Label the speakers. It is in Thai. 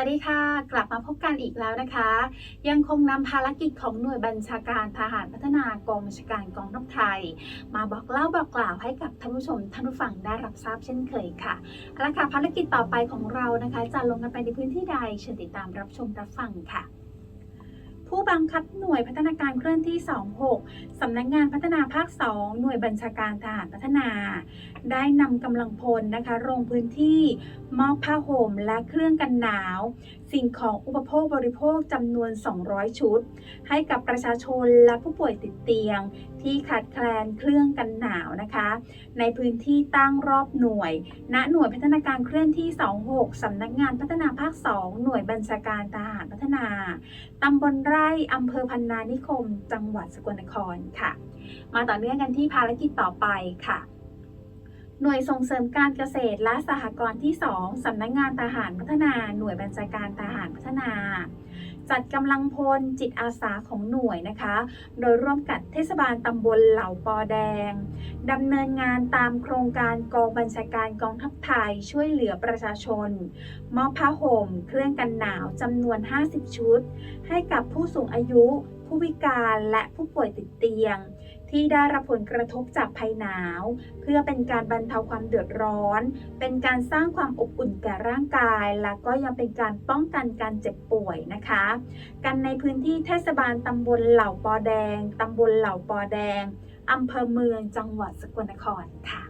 Speaker 1: วัสดีค่ะ กลับมาพบกันอีกแล้วนะคะ ยังคงนำภารกิจของหน่วยบัญชาการทหารพัฒนากองบัญชาการกองทัพไทย มาบอกเล่าบอกกล่าวให้กับท่านผู้ชมท่านผู้ฟังได้รับทราบเช่นเคยค่ะเอาละค่ะภารกิจต่อไปของเรานะคะ จะลงกันไปในพื้นที่ใดเชิญติดตามรับชมรับฟังค่ะ ผู้บังคับหน่วยพัฒนาการเคลื่อนที่ 26 สำนักงานพัฒนาภาค 2 หน่วยบัญชาการทหารพัฒนา ได้นำกำลังพลนะคะลงพื้นที่มอบผ้าห่มและเครื่องกันหนาว สิ่งของอุปโภคบริโภคจำนวน 200 ชุด ให้กับประชาชนและผู้ป่วยติดเตียง ที่ขาดแคลนเครื่องกันหนาวนะคะ ในพื้นที่ตั้งรอบหน่วย ณ หน่วยพัฒนาการเคลื่อนที่ 26 สำนักงานพัฒนาภาค 2 หน่วยบัญชาการทหารพัฒนาตำบลไร่อำเภอพันนานิคม จังหวัดสกลนครค่ะ มาต่อเนื่องกันที่ภารกิจต่อไปค่ะ หน่วยส่งเสริมการเกษตรและสหกรณ์ที่ 2 สำนักงานทหารพัฒนา หน่วยบัญชาการทหารพัฒนา จัดกำลังพลจิตอาสาของหน่วยนะคะ โดยร่วมกับเทศบาลตำบลเหล่าปอแดงดำเนินงานตามโครงการกองบัญชาการกองทัพไทยช่วยเหลือประชาชน มอบผ้าห่ม เครื่องกันหนาวจำนวน 50 ชุด ให้กับผู้สูงอายุ ผู้พิการและผู้ป่วยติดเตียง ที่ได้รับผลกระทบจากภัยหนาว เพื่อเป็นการบรรเทาความเดือดร้อน เป็นการสร้างความอบอุ่นแก่ร่างกาย และก็ยังเป็นการป้องกันการเจ็บป่วยนะคะ กันในพื้นที่เทศบาลตำบลเหล่าปอแดงตำบลเหล่าปอแดงอำเภอเมืองจังหวัดสกลนครค่ะ